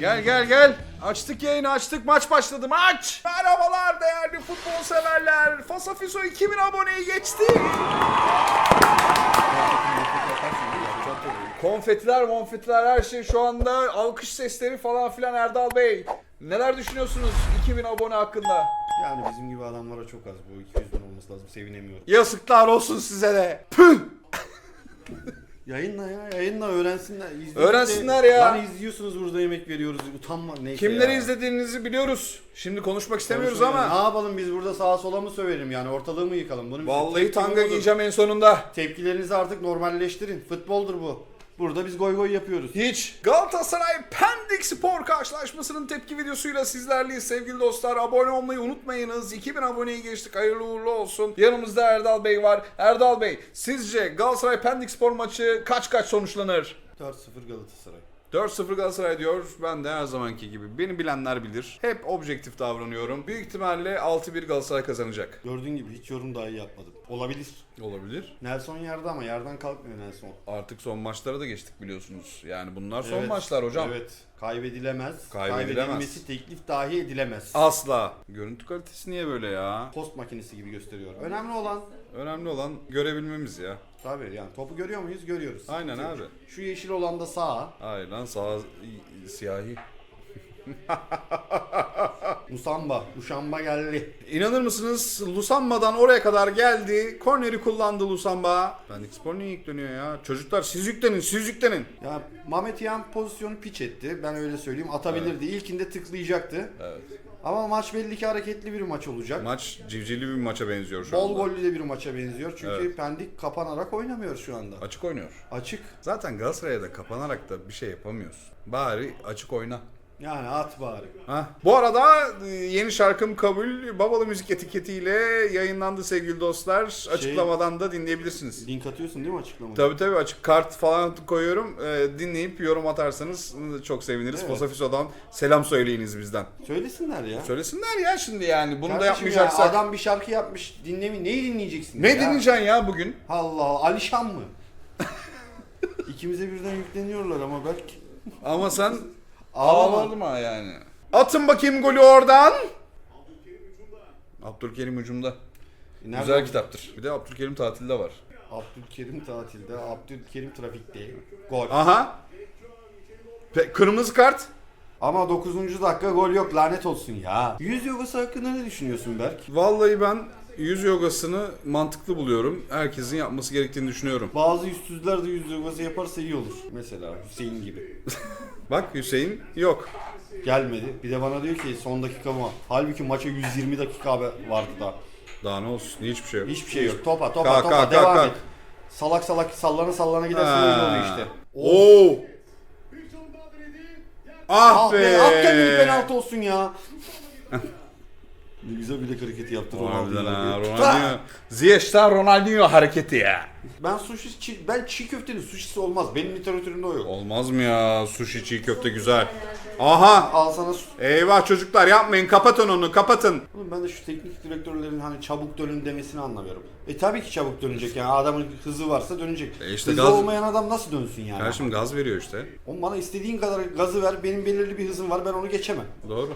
Gel gel gel. Açtık yayını açtık maç başladı maç. Merhabalar değerli futbol severler. Fasafiso 2000 aboneyi geçti. Konfetiler monfetiler her şey şu anda alkış sesleri falan filan Erdal Bey. Neler düşünüyorsunuz 2000 abone hakkında? Yani bizim gibi adamlara çok az bu 200 bin olması lazım sevinemiyorum. Yazıklar olsun size de. Püh! Yayınla ya yayınla öğrensinler. İzleyip de- Öğrensinler ya. Lan izliyorsunuz burada yemek veriyoruz utanma neyse Kimleri ya. izlediğinizi biliyoruz. Şimdi konuşmak istemiyoruz Konuşma ama. Ne yapalım biz burada sağa sola mı sövelim yani ortalığı mı yıkalım? Bunun bir Vallahi tanga olur. giyeceğim en sonunda. Tepkilerinizi artık normalleştirin. Futboldur bu. Burada biz goy goy yapıyoruz. Hiç. Galatasaray Pendik Spor karşılaşmasının tepki videosuyla sizlerleyiz sevgili dostlar. Abone olmayı unutmayınız. 2000 aboneyi geçtik. Hayırlı uğurlu olsun. Yanımızda Erdal Bey var. Erdal Bey sizce Galatasaray Pendik Spor maçı kaç kaç sonuçlanır? 4-0 Galatasaray. 4-0 Galatasaray diyor. Ben de her zamanki gibi. Beni bilenler bilir. Hep objektif davranıyorum. Büyük ihtimalle 6-1 Galatasaray kazanacak. Gördüğün gibi hiç yorum dahi yapmadım. Olabilir. Olabilir. Nelson yerde ama yerden kalkmıyor Nelson. Artık son maçlara da geçtik biliyorsunuz. Yani bunlar son Evet, maçlar hocam. Evet. Kaybedilemez. Kaybedilemez. Kaybedilmesi teklif dahi edilemez. Asla. Görüntü kalitesi niye böyle ya? Post makinesi gibi gösteriyor. Önemli olan Önemli olan görebilmemiz ya. tabii yani topu görüyor muyuz? Görüyoruz. Aynen abi. Şu yeşil olan da sağ. Hayır lan sağ siyahi. Musamba. Uşamba geldi. İnanır mısınız? Lusamba'dan oraya kadar geldi. Korneri kullandı Lusamba. Pendik Spor niye yükleniyor ya? Çocuklar siz yüklenin, siz yüklenin. Ya Mehmet Yan pozisyonu piç etti. Ben öyle söyleyeyim. Atabilirdi. İlkinde tıklayacaktı. Evet. Ama maç belli ki hareketli bir maç olacak. Maç civcivli bir maça benziyor şu Bol anda. gollü de bir maça benziyor. Çünkü Evet. Pendik kapanarak oynamıyor şu anda. Açık oynuyor. Açık. Zaten Galatasaray'a da kapanarak da bir şey yapamıyorsun. Bari açık oyna. Yani at bari. Ha. Bu arada e, yeni şarkım kabul Babalı Müzik etiketiyle yayınlandı sevgili dostlar. Açıklamadan da dinleyebilirsiniz. Link atıyorsun değil mi açıklamada? Tabii tabii açık kart falan koyuyorum. E, dinleyip yorum atarsanız çok seviniriz. Evet. Fosafiso'dan selam söyleyiniz bizden. Söylesinler ya. Söylesinler ya şimdi yani bunu da Kardeşim yapmayacaksak. ya, adam bir şarkı yapmış. Dinlemi neyi dinleyeceksin? Ne ya? dinleyeceksin ya bugün? Allah Allah. Alişan mı? İkimize birden yükleniyorlar ama belki. Ama sen Ağlama. ağladın ha yani. Atın bakayım golü oradan. Abdülkerim ucumda. Nerede Güzel oldu? kitaptır. Bir de Abdülkerim tatilde var. Abdülkerim tatilde, Abdülkerim trafikte. Gol. Aha. Pe- kırmızı kart. Ama 9. dakika gol yok lanet olsun ya. Yüz yogası hakkında ne düşünüyorsun Berk? Vallahi ben yüz yogasını mantıklı buluyorum. Herkesin yapması gerektiğini düşünüyorum. Bazı yüzsüzler de yüz yogası yaparsa iyi olur. Mesela Hüseyin gibi. Bak Hüseyin yok. Gelmedi. Bir de bana diyor ki son dakika mı? Halbuki maça 120 dakika abi vardı da. Daha ne olsun hiçbir şey yok. Hiçbir şey yok. Topa topa Kalk, topa kalk, devam kalk, et. Salak salak sallana sallana gidersen Ha. öyle oluyor işte. Oo. Ah, Ah be. be at kendini penaltı olsun ya. ne güzel bilek hareketi yaptı Harbiden ha Ronaldo. Ronaldinho. Ziyech'ten Ronaldinho hareketi ya. Ben sushi çi- ben çiğ köftenin sushisi olmaz. Benim literatürümde o yok. Olmaz mı ya? Sushi çiğ köfte güzel. Aha. Al sana su- Eyvah çocuklar yapmayın. Kapatın onu kapatın. Oğlum ben de şu teknik direktörlerin hani çabuk dönün demesini anlamıyorum. E tabii ki çabuk dönecek yani adamın hızı varsa dönecek. E işte hızı gaz- olmayan adam nasıl dönsün yani? Kardeşim gaz veriyor işte. Oğlum bana istediğin kadar gazı ver benim belirli bir hızım var ben onu geçemem. Doğru.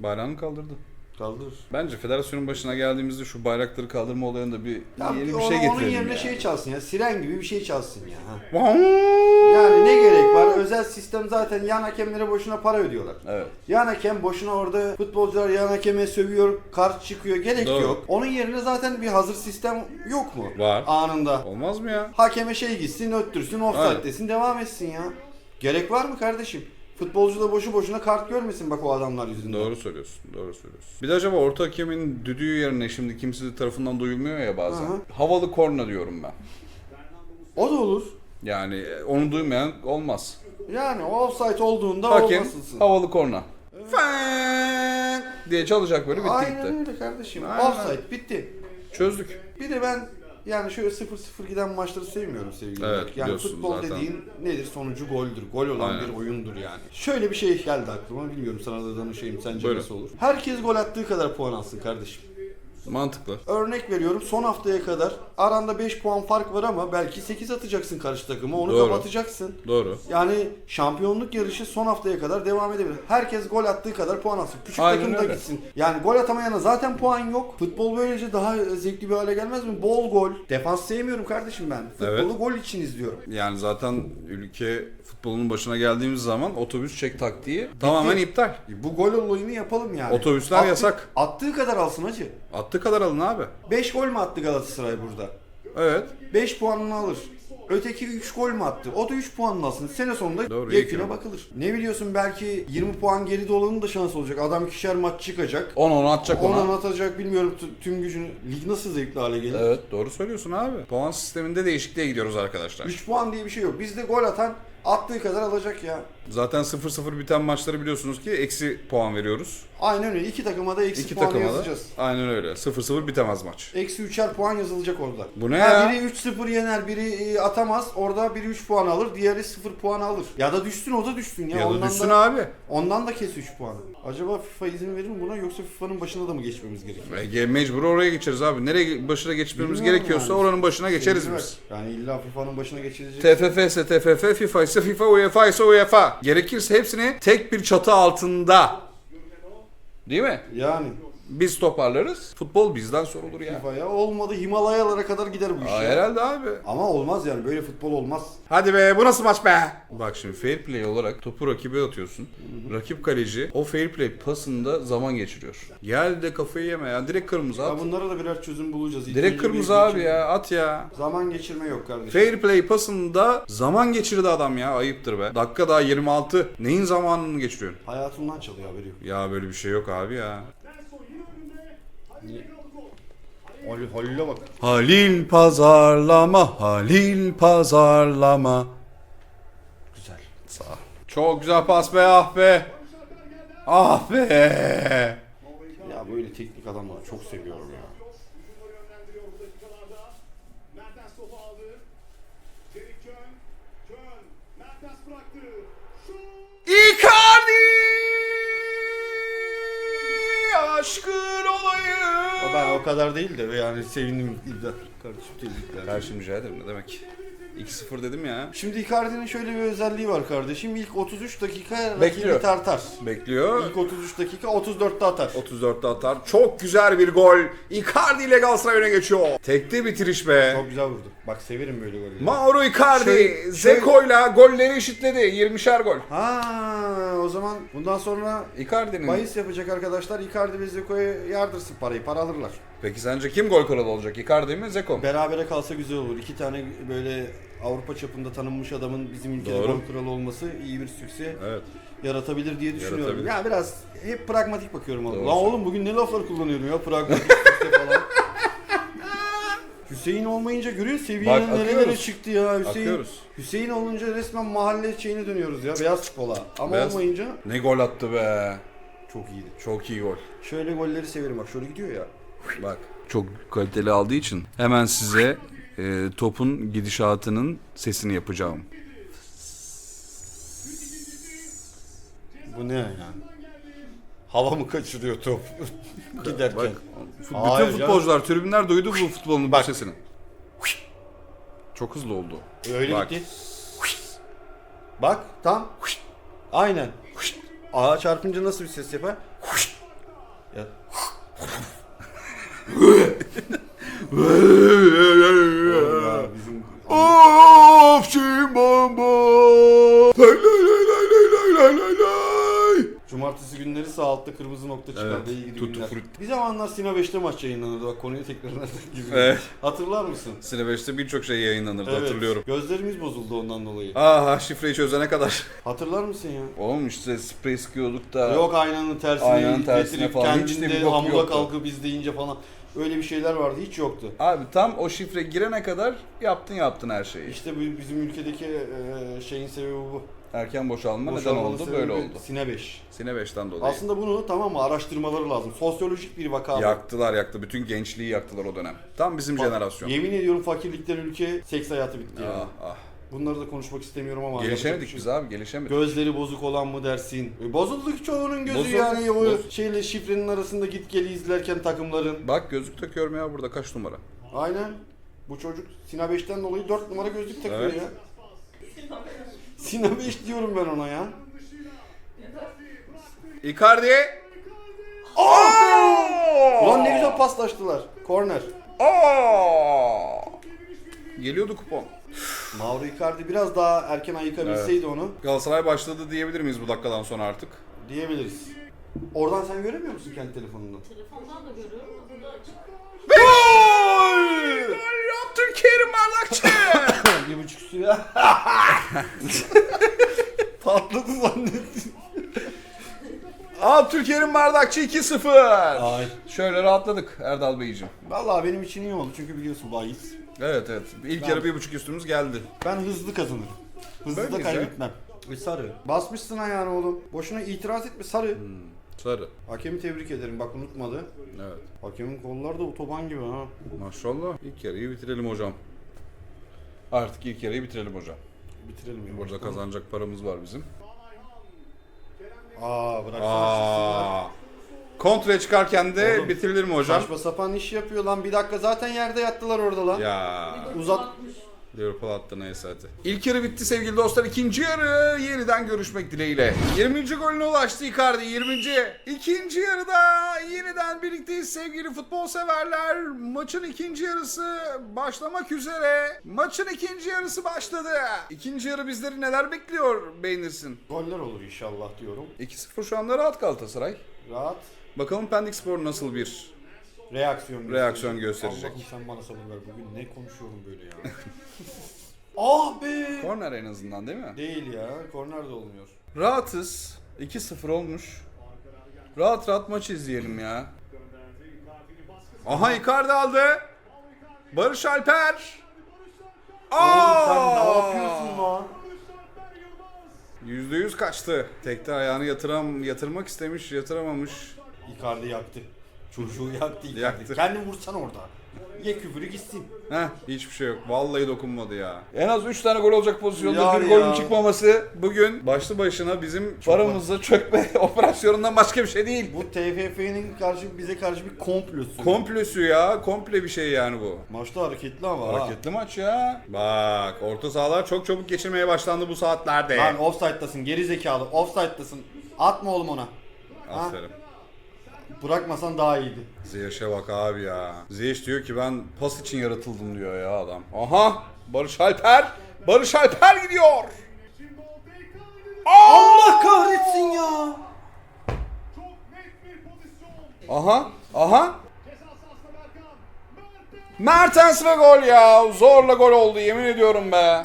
Bayrağını kaldırdı. Kaldır. Bence federasyonun başına geldiğimizde şu bayrakları kaldırma olayında bir Ya yeni bir ona- şey Onun getirelim yerine ya. şey çalsın ya siren gibi bir şey çalsın ya. ha. Yani ne gerek var? Özel sistem zaten yan hakemlere boşuna para ödüyorlar. Evet. Yan hakem boşuna orada futbolcular yan hakeme sövüyor, kart çıkıyor. Gerek Doğru. yok. Onun yerine zaten bir hazır sistem yok mu? Var. Anında. Olmaz mı ya? Hakeme şey gitsin, öttürsün, offside desin, devam etsin ya. Gerek var mı kardeşim? Futbolcu da boşu boşuna kart görmesin bak o adamlar yüzünden. Doğru söylüyorsun. Doğru söylüyorsun. Bir de acaba orta hakemin düdüğü yerine şimdi kimse tarafından duyulmuyor ya bazen. Hı. Havalı korna diyorum ben. O da olur. Yani e, onu duymayan olmaz. Yani o offside olduğunda Hakem olmasın. havalı korna. Fen diye çalacak böyle bitti Aynen gitti. öyle kardeşim. Aynen. Offside bitti. Çözdük. Bir de ben yani şöyle 0-0 giden maçları sevmiyorum sevgili Evet. Yani futbol zaten. dediğin nedir? Sonucu goldür. Gol olan Aynen. bir oyundur yani. Şöyle bir şey geldi aklıma. Bilmiyorum sana da danışayım. Sence Buyurun. nasıl olur? Herkes gol attığı kadar puan alsın kardeşim. Mantıklı. Örnek veriyorum son haftaya kadar aranda 5 puan fark var ama belki 8 atacaksın karşı takıma onu Doğru. kapatacaksın. Doğru. Yani şampiyonluk yarışı son haftaya kadar devam edebilir. Herkes gol attığı kadar puan atsın. Küçük Aynen takım da öyle. gitsin. Yani gol atamayana zaten puan yok. Futbol böylece daha zevkli bir hale gelmez mi? Bol gol. Defans sevmiyorum kardeşim ben. Futbolu Evet. gol için izliyorum. Yani zaten ülke futbolunun başına geldiğimiz zaman otobüs çek taktiği tamamen iptal. Bu gol olayını yapalım yani. Otobüsler yasak. Attığı kadar alsın hacı. Attığı kadar alın abi. 5 gol mü attı Galatasaray burada? Evet. 5 puanını alır. Öteki 3 gol mü attı? O da 3 puanını alsın. Sene sonunda Doğru, iyi yeküne bakılır. Ne biliyorsun belki 20 puan geride olanın da şansı olacak. Adam ikişer maç çıkacak. 10 10 atacak 10 ona. atacak bilmiyorum t- tüm gücünü. Lig nasıl zevkli hale gelir? Evet doğru söylüyorsun abi. Puan sisteminde değişikliğe gidiyoruz arkadaşlar. 3 puan diye bir şey yok. Bizde gol atan attığı kadar alacak ya. Zaten 0-0 biten maçları biliyorsunuz ki eksi puan veriyoruz. Aynen öyle. İki takıma da eksi İki puan takıma da. yazacağız. Aynen öyle. 0-0 bitemez maç. Eksi 3'er puan yazılacak orada. Bu ne Ha, ya? Biri 3-0 yener, biri e, atamaz. Orada biri 3 puan alır, diğeri 0 puan alır. Ya da düşsün o da düşsün ya. Ya da ondan düşsün da, abi. Ondan da kes 3 puanı. Acaba FIFA izin verir mi buna yoksa FIFA'nın başına da mı geçmemiz gerekiyor? Ege mecbur oraya geçeriz abi. Nereye başına geçmemiz Bilmiyorum gerekiyorsa yani. oranın başına geçeriz biz. Yani illa FIFA'nın başına geçilecek. TFF ise TFF, FIFA ise FIFA, UEFA ise UEFA. Gerekirse hepsini tek bir çatı altında. Değil mi? yani Biz toparlarız. Futbol bizden sorulur ya. FIFA'ya olmadı Himalayalara kadar gider bu iş. Aa, ya. herhalde abi. Ama olmaz yani böyle futbol olmaz. Hadi be bu nasıl maç be? Bak şimdi fair play olarak topu rakibe atıyorsun. Rakip kaleci o fair play pasında zaman geçiriyor. Gel de kafayı yeme ya. Direkt kırmızı Ya at. bunlara da birer çözüm bulacağız. Direkt önce kırmızı bir- abi ya. At ya. Zaman geçirme yok kardeşim. Fair play pasında zaman geçirdi adam ya. Ayıptır be. Dakika daha 26. Neyin zamanını geçiriyorsun? Hayatından çalıyor haberi yok. Ya böyle bir şey yok abi ya. Halil, Halil'e bak. Halil pazarlama, Halil pazarlama. Güzel. Sağ ol. Çok güzel pas be ah be. Ah be. Ya böyle teknik adamları çok seviyorum ya. Mertens Aşkın olayı. Ben o kadar değil de yani sevindim İbdat. Kardeşim tebrikler. Karşım rica ederim ne demek. 2-0 dedim ya. Şimdi Icardi'nin şöyle bir özelliği var kardeşim. İlk 33 dakika Bekliyor. rakibi tartar. Bekliyor. İlk 33 dakika 34'te atar. 34'te atar. Çok güzel bir gol. Icardi ile Galatasaray öne geçiyor. Tekte bitiriş be. Çok güzel vurdu. Bak severim böyle golleri. Mauro Icardi Şöyle- Zeko'yla golleri eşitledi. 20'şer gol. ha o zaman bundan sonra Icardi'nin. bahis yapacak arkadaşlar Icardi ve Zeko'ya yardırsın parayı. Para alırlar. Peki sence kim gol kralı olacak? Icardi mi Zeko mu? Berabere kalsa güzel olur. İki tane böyle Avrupa çapında tanınmış adamın bizim ülkede Doğru. gol kralı olması iyi bir sükse Evet. yaratabilir diye düşünüyorum. Yaratabilir. Ya biraz hep pragmatik bakıyorum. Doğru Lan oğlum bugün ne laflar kullanıyorum ya pragmatik sükse falan. Hüseyin olmayınca görüyor seviyenin Bak, nerelere akıyoruz. çıktı ya. Hüseyin, Akıyoruz. Hüseyin olunca resmen mahalle şeyine dönüyoruz ya beyaz futbola. Ama Beyaz- olmayınca Ne gol attı be. çok iyiydi. Çok iyi gol. Şöyle golleri severim bak şöyle gidiyor ya. Bak. Çok kaliteli aldığı için hemen size e, topun gidişatının sesini yapacağım. Bu ne yani? Hava mı kaçırıyor top giderken? Bak. Bütün Hayır canım. futbolcular, tribünler duydu bu futbolun bu Bak. sesini. Çok hızlı oldu. Öyle Bak. gitti. Bak tam. Aynen. Ağa çarpınca nasıl bir ses yapar? Ya. Of bomba. Lay lay lay lay lay lay lay lay. Cumartesi günleri sağ altta kırmızı nokta çıkardı. Evet, İyi tutti günler. frutti. Bir zamanlar Sina 5'te maç yayınlanırdı. Bak konuyu tekrar girdim. Evet. Hatırlar mısın? Sine 5'te birçok şey yayınlanırdı Evet. hatırlıyorum. Gözlerimiz bozuldu ondan dolayı. Aha şifreyi çözene kadar. Hatırlar mısın ya? Oğlum işte sprey sıkıyorduk da. Yok aynanın tersine, Aynanın tersine getirip falan. Hiç de kendinde bir bok hamuda yoktu. kalkıp izleyince falan. Öyle bir şeyler vardı. Hiç yoktu. Abi tam o şifre girene kadar yaptın yaptın her şeyi. İşte bu bizim ülkedeki e, şeyin sebebi bu. Erken boşalma neden Boşanmanın oldu? sebebi Böyle oldu. Sine 5. Sine 5'ten dolayı. Aslında bunu tamam mı araştırmaları lazım. Sosyolojik bir vaka. bu. Yaktılar yaktı. Bütün gençliği yaktılar o dönem. Tam bizim Bak, jenerasyon. Yemin ediyorum fakirlikten ülke seks hayatı bitti ya. Ah ah. Bunları da konuşmak istemiyorum ama. Gelişemedik şey biz yok. abi gelişemedik. Gözleri bozuk olan mı dersin? E, bozulduk çoğunun gözü Bozuldu. yani o Boz- şeyle şifrenin arasında git geli izlerken takımların. Bak gözlük takıyorum ya burada kaç numara? Aynen. Bu çocuk Sina 5'ten dolayı 4 numara gözlük takıyor Evet. ya. Sina 5 diyorum ben ona ya. Icardi. Ulan ne güzel paslaştılar. Korner. Aa! Geliyordu kupon. Mauro Icardi biraz daha erken ayıkabilseydi onu Galatasaray başladı diyebilir miyiz bu dakikadan sonra artık? diyebiliriz. Oradan sen göremiyor musun kendi telefonundan? Telefondan da görüyorum da burada açık. Gol! Gol yaptı Kerim Arlakçı. bir buçuk suya. Patladı zannettim. Abdülkerim Bardakçı 2-0. Ay. Şöyle rahatladık Erdal Beyciğim. Vallahi benim için iyi oldu çünkü biliyorsun bahis. Evet evet. İlk yarı bir buçuk üstümüz geldi. Ben hızlı kazanırım. Hızlı da kaybetmem. E sarı. Basmışsın ayağını oğlum. Boşuna itiraz etme sarı. Sarı. Hakemi tebrik ederim bak unutmadı. Evet. Hakemin kolları da otoban gibi ha. Maşallah. İlk yarıyı bitirelim hocam. Artık ilk yarıyı bitirelim hocam. Bitirelim ya. Burada kazanacak paramız var bizim. Aa bıraksana. Aa. Kontraya çıkarken de Oğlum, bitirilir mi hocam? Saçma sapan iş yapıyor lan. Bir dakika zaten yerde yattılar orada lan. Ya. Uzat. Liverpool attı neyse hadi. İlk yarı bitti sevgili dostlar. İkinci yarı yeniden görüşmek dileğiyle. 20. golüne ulaştı Icardi 20. İkinci yarıda yeniden birlikteyiz sevgili futbol severler. Maçın ikinci yarısı başlamak üzere. Maçın ikinci yarısı başladı. İkinci yarı bizleri neler bekliyor beğenirsin. Goller olur inşallah diyorum. 2-0 şu anda rahat Galatasaray. Rahat. Bakalım Pendik Spor nasıl bir Reaksiyon Reaksiyon gösterecek. Allah'ım sen bana sabır ver. Bugün ne konuşuyorum böyle ya. ah be. korner en azından değil mi? Değil ya. Korner de olmuyor. Rahatız. 2-0 olmuş. Rahat rahat maç izleyelim ya. Aha Icardi aldı. Barış Alper. Oğlum sen Aa! ne yapıyorsun lan? %100 kaçtı. Tekte ayağını yatıram yatırmak istemiş, yatıramamış. Icardi yaktı. Çocuğu yaktı. Yaktı. Kendin vursan orada. Ye küfürü gitsin. Heh, hiçbir şey yok. Vallahi dokunmadı ya. En az 3 tane gol olacak pozisyonda Yani bir golün ya. çıkmaması bugün başlı başına bizim paramızla çökme operasyonundan başka bir şey değil. Bu TFF'nin karşı bize karşı bir komplosu. Komplösü ya. Komple bir şey yani bu. Maçta hareketli ama ha. Hareketli maç ya. Bak orta sahalar çok çabuk geçirmeye başlandı bu saatlerde. Lan offside'dasın geri zekalı. Offside'dasın. Atma oğlum ona. Ha? Aferin. Bırakmasan daha iyiydi. Ziyech'e bak abi ya. Ziyech diyor ki ben pas için yaratıldım diyor ya adam. Aha Barış Alper. Barış Alper gidiyor. Allah kahretsin ya. Aha aha. Mertens. ve gol ya. Zorla gol oldu yemin ediyorum be.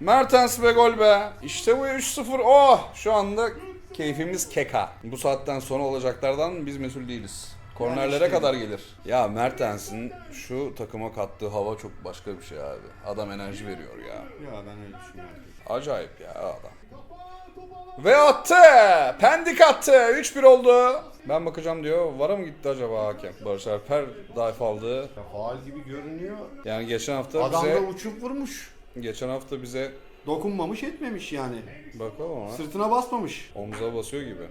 Mertens ve gol be. İşte bu 3-0. Oh şu anda keyfimiz keka. Bu saatten sonra olacaklardan biz mesul değiliz. Kornerlere işte. kadar gelir. Ya Mertens'in şu takıma kattığı hava çok başka bir şey abi. Adam enerji veriyor ya. Ya ben öyle düşünüyorum. Acayip ya adam. Ve attı. Pendik attı. 3-1 oldu. Ben bakacağım diyor. Vara mı gitti acaba hakem? Barış Alper dive aldı. Ya faal gibi görünüyor. Yani geçen hafta Adam bize da uçup vurmuş. geçen hafta bize Dokunmamış etmemiş yani. bakalım ama Sırtına basmamış. omuza basıyor gibi.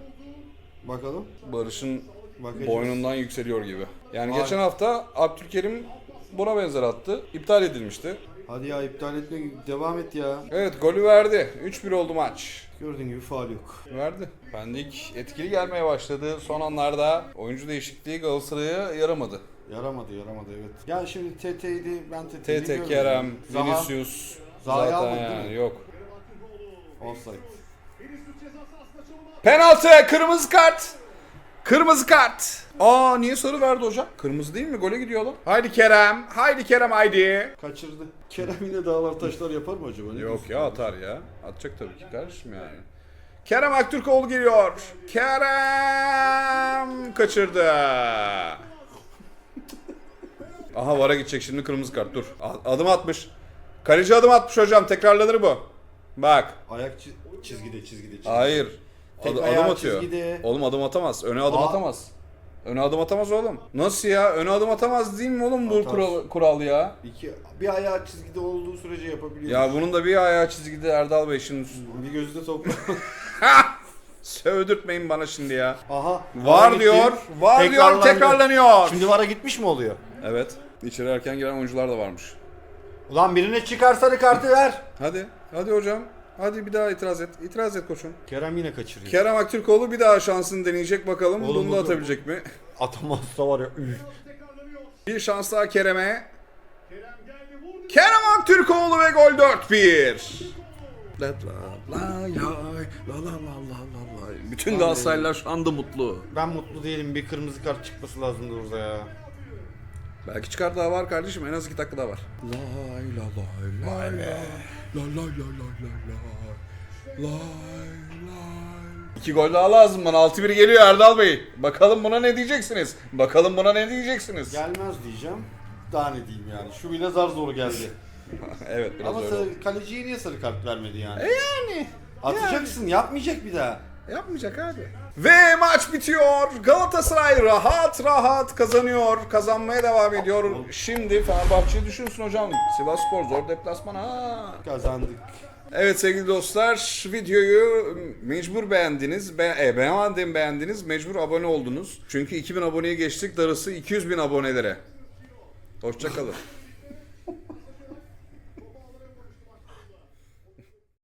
Bakalım. Barış'ın Bakacağız. boynundan yükseliyor gibi. Yani Vay. geçen hafta Abdülkerim buna benzer attı. İptal edilmişti. Hadi ya iptal etme devam et ya. Evet golü verdi. 3-1 oldu maç. Gördüğün gibi faal yok. Verdi. Pendik etkili gelmeye başladı. Son anlarda oyuncu değişikliği Galatasaray'a yaramadı. Yaramadı yaramadı evet. Ya şimdi TT'ydi ben TT'yi TT, Kerem, Vinicius Zaten almadı değil yani mi? yok. Offside. Penaltı, kırmızı kart. Kırmızı kart. Aa niye sarı verdi hocam? Kırmızı değil mi? Gole gidiyor lan. Haydi Kerem. Haydi Kerem haydi. Kaçırdı. Kerem yine dağlar taşlar yapar mı acaba? Ne Yok diyorsun? ya atar ya. Atacak tabii ki kardeşim yani. Kerem Aktürkoğlu geliyor. Kerem kaçırdı. Aha vara gidecek şimdi kırmızı kart. Dur. A- Adım atmış. Kaleci adım atmış hocam. Tekrarlanır bu. Bak. Ayak çi- çizgide çizgide çizgide. Hayır. Tek Ad- ayağı adım atıyor. çizgide. Oğlum adım atamaz. Öne adım Aa. atamaz. Öne adım atamaz oğlum. Nasıl ya? Öne adım atamaz değil mi oğlum bu Atar. kural, kural ya? İki, bir ayağı çizgide olduğu sürece yapabiliyor. Ya bunun da bir ayağı çizgide Erdal Bey şimdi. Bir gözü de topla. Sövdürtmeyin bana şimdi ya. Aha. Var gitti. diyor. Var diyor Tekrarlandı. tekrarlanıyor. Şimdi vara gitmiş mi oluyor? Evet. İçeri erken giren oyuncular da varmış. Ulan birine çıkar sarı kartı ver. Hadi. Hadi hocam. Hadi bir daha itiraz et. İtiraz et koçum. Kerem yine kaçırıyor. Kerem Aktürkoğlu bir daha şansını deneyecek bakalım. Oğlum Bunu da atabilecek mi? Atamazsa var ya. üf. Bir şans daha Kerem'e. Kerem geldi vurdu. Kerem Aktürkoğlu ve gol 4-1. La la la la la la la la la. Bütün Galatasaraylılar şu anda mutlu. Ben mutlu değilim. Bir kırmızı kart çıkması lazımdı orada ya. Belki çıkar daha var kardeşim en az iki dakika daha var. Lay la lay lay lay. La lay lay lay lay lay. Lay lay. İki gol daha lazım bana. 6-1 geliyor Erdal Bey. Bakalım buna ne diyeceksiniz? Bakalım buna ne diyeceksiniz? Gelmez diyeceğim. Daha ne diyeyim yani. Şu bile zar zor geldi. evet biraz Ama öyle oldu. sarı, kaleciye niye sarı kart vermedi yani? E yani. Atacaksın yapmayacak bir daha. Yapmayacak abi. Ve maç bitiyor. Galatasaray rahat rahat kazanıyor. Kazanmaya devam ediyor. Şimdi Fenerbahçe'yi düşünsün hocam. Sivasspor zor deplasman ha. Kazandık. Evet sevgili dostlar videoyu mecbur beğendiniz. Be e, beğendim beğendiniz. Mecbur abone oldunuz. Çünkü 2000 aboneye geçtik. Darısı 200 bin abonelere. Hoşçakalın.